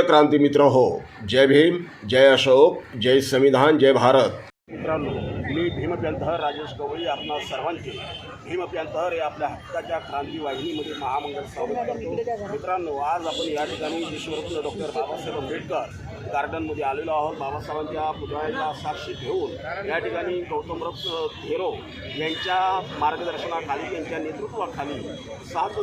प्रिय क्रांतीमित्र हो जय भीम जय अशोक जय संविधान जय भारत. मित्रांनो मी भीमप्यांतहर राजेश गवळी आपणा सर्वांचे भीमप्यांतहर हे आपल्या हक्काच्या क्रांती वाहिनीमध्ये महामंगल स्वागत करतो. मित्रांनो आज आपण या ठिकाणी विश्वरत्न डॉक्टर बाबासाहेब आंबेडकर गार्डनमध्ये आलेलो आहोत. बाबासाहेबांच्या पुतळ्याला साक्षी घेऊन या ठिकाणी गौतमरत्न थेरो यांच्या मार्गदर्शनाखाली त्यांच्या नेतृत्वाखाली सात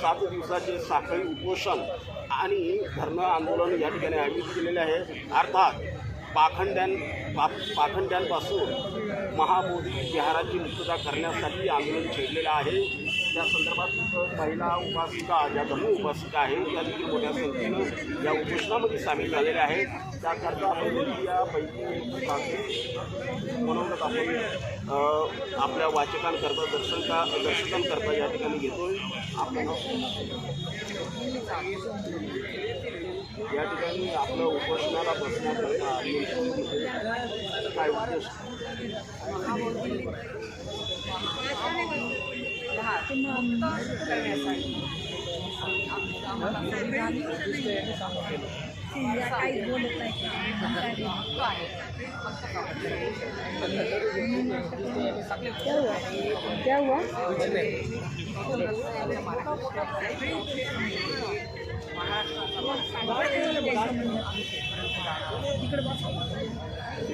सात दिवसाचे साखळी उपोषण आणि धरणं आंदोलन या ठिकाणी आयोजित केलेले आहे. अर्थात पाखंड्यां पा पाखंड्यांपासून महाबोधी विहाराची मुक्तता करण्यासाठी आंदोलन छेडलेलं आहे. त्या संदर्भात महिला उपासिका ज्या धर्म उपासिका आहेत त्या देखील मोठ्या संख्येनं या उपोषणामध्ये सामील झालेल्या आहेत. त्याकरता आपण यापैकी म्हणूनच मनोगत आपण आपल्या वाचकांकरता दर्शनका दर्शकांकरता या ठिकाणी घेतोय. आपण या ठिकाणी आपलं उपोषणाला बसण्याकरता नेमकं काय उद्देश? काही बोलत नाही. क्या हुआ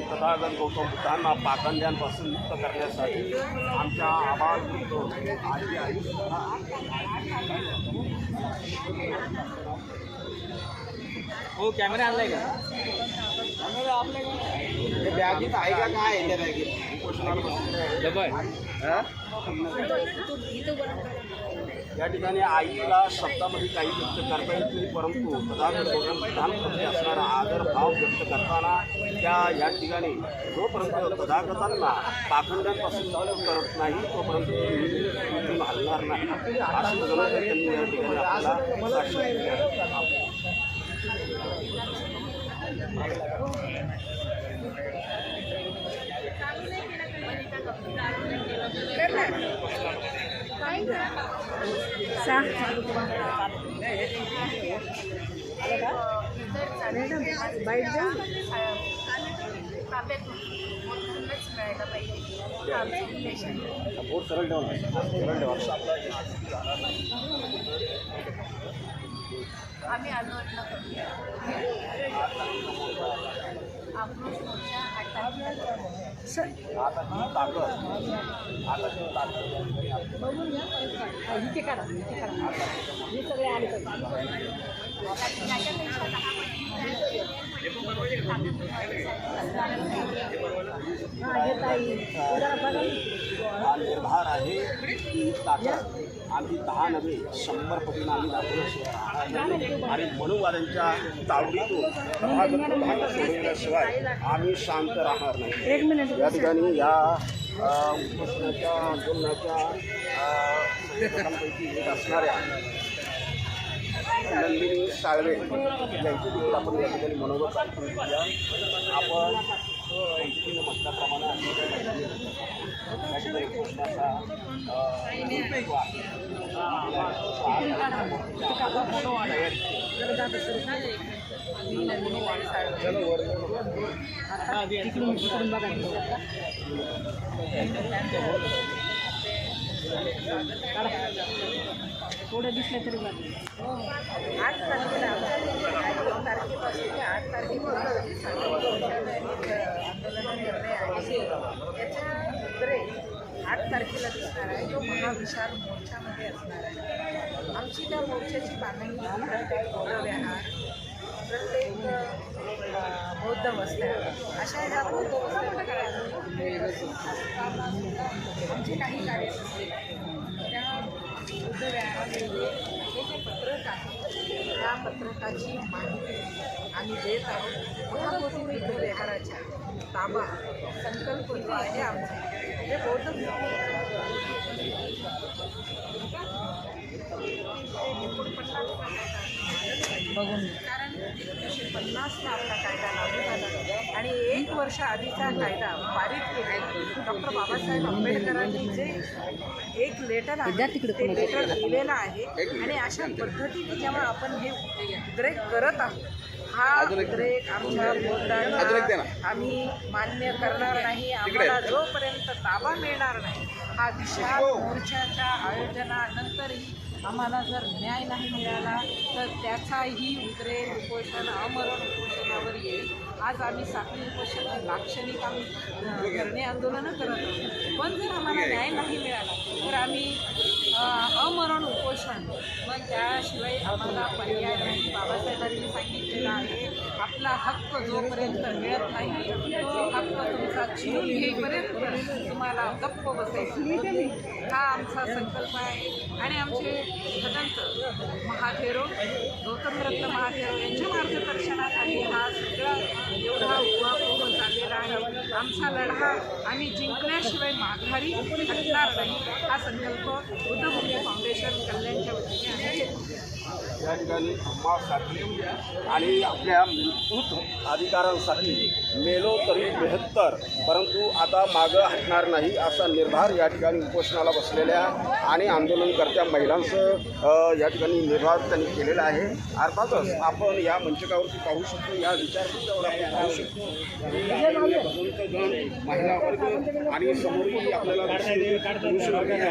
तथागत गौतम बुद्धांना पाखंड्यांपासून मुक्त करण्यासाठी आमच्या आवाज आजी आई. हो कॅमेरा आणलाय का? बॅगीत आहे का? काय आहे त्या बॅगीत. डबल. या ठिकाणी आईला शब्दामध्ये काही व्यक्त करता येत नाही परंतु बुद्धांप्रती असणारा आदर भाव व्यक्त करताना त्या या ठिकाणी जोपर्यंत तथागतांना पाखंड्यांपासून मुक्त करत नाही तोपर्यंत हलणार नाही. जनता त्यांनी या ठिकाणी आपल्याला मॅडम बाईट जाऊ बोट सरळ ठेवा सरळ ठेवा. आम्ही आंदोलन आक्रोश मोर्चा हे सगळे आले हां निर्धार आहे. ताकद आम्ही दहा नव्हे शंभर पटीनं आम्ही दाखवल्याशिवाय आणि मनुवाद्यांच्या तावडीतून सोडवल्याशिवाय आम्ही शांत राहणार नाही. एक मिनिट. या ठिकाणी या उपोषणाच्या आंदोलनाच्या असणाऱ्या नंदिनी साळवे यांची देखील आपण या ठिकाणी मनोगत ऐकून घेऊया आपण पद्धतीनं म्हटल्याप्रमाणे या ठिकाणी उपोषणाचा थोडं दिसलं तरी बघा आठ तारखेला आठ तारखेपासून ते आठ तारखेपर्यंत आंदोलन निर्णय आहे याच्या उत्तरे आठ तारखेला दिसणार आहे जो महाविशाल मोर्चामध्ये असणार आहे आमची त्या मोर्चाची मागणी प्रत्येक बौद्ध विहार प्रत्येक अ, बौद्ध वस्त्या अशा ह्या बौद्ध वस्त्या आमचे काही कार्यकर्ते त्या बुद्ध हे जे पत्रक आहे त्या पत्रकाची माहिती आम्ही देत आहोत महाबोधी बुद्ध विहाराच्या ताबा संकल्प जो आहे आमचा हे बौद्ध बघून कारण एकोणीसशे पन्नासला आपला कायदा लागू झाला. आणि एक वर्ष आधीचा कायदा पारित केला डॉक्टर बाबासाहेब आंबेडकरांनी जे एक लेटर आहे ते लेटर लिहिलेलं आहे आणि अशा पद्धतीने जेव्हा आपण हे उद्रेक करत आहोत हा उद्रेक आमच्या बोलताना आम्ही मान्य करणार नाही. आम्हाला जोपर्यंत ताबा मिळणार नाही हा विशाल मोर्चाच्या आयोजनानंतरही आम्हाला जर न्याय नाही मिळाला तर त्याचाही उद्रेक उपोषण अमरण उपोषणावर येईल. आज आम्ही साखळी उपोषण लाक्षणिक आम्ही करणे धरणे आंदोलनं करत आहोत. पण जर आम्हाला न्याय नाही मिळाला तर आम्ही अमरण उपोषण मग त्याशिवाय आम्हाला पर्याय नाही. बाबासाहेबांनी सांगितलेलं आहे आपला हक्क जोपर्यंत मिळत नाही तो हक्क तुमचा चिरून घेईपर्यंत तुम्हाला गप्प बसायचं. हा आमचा संकल्प आहे. आणि आमचे भदंत महाथेरो गौतमरत्न महाथेरो यांच्या मार्गदर्शनाखाली हा सगळा एवढा उहापोह झालेला आहे. आमचा लढा आम्ही जिंकल्याशिवाय माघारी हटणार नाही. हा संकल्प उद्धव कल्याणच्या वतीने आम्ही या ठिकाणी धम्मासाठी आणि आपल्या मूलभूत अधिकारांसाठी मेलो तरी बेहत्तर परंतु आता मागं हटणार नाही असा निर्धार या ठिकाणी उपोषणाला बसलेल्या आणि आंदोलनकर्त्या महिलांचं या ठिकाणी निर्धार त्यांनी केलेला आहे. अर्थातच आपण या मंचकावरती पाहू शकतो या विचारपीठावर आपण पाहू शकतो भगवंतगण महिला वर्ग आणि समोरही आपल्याला पुरुष वर्ग आहे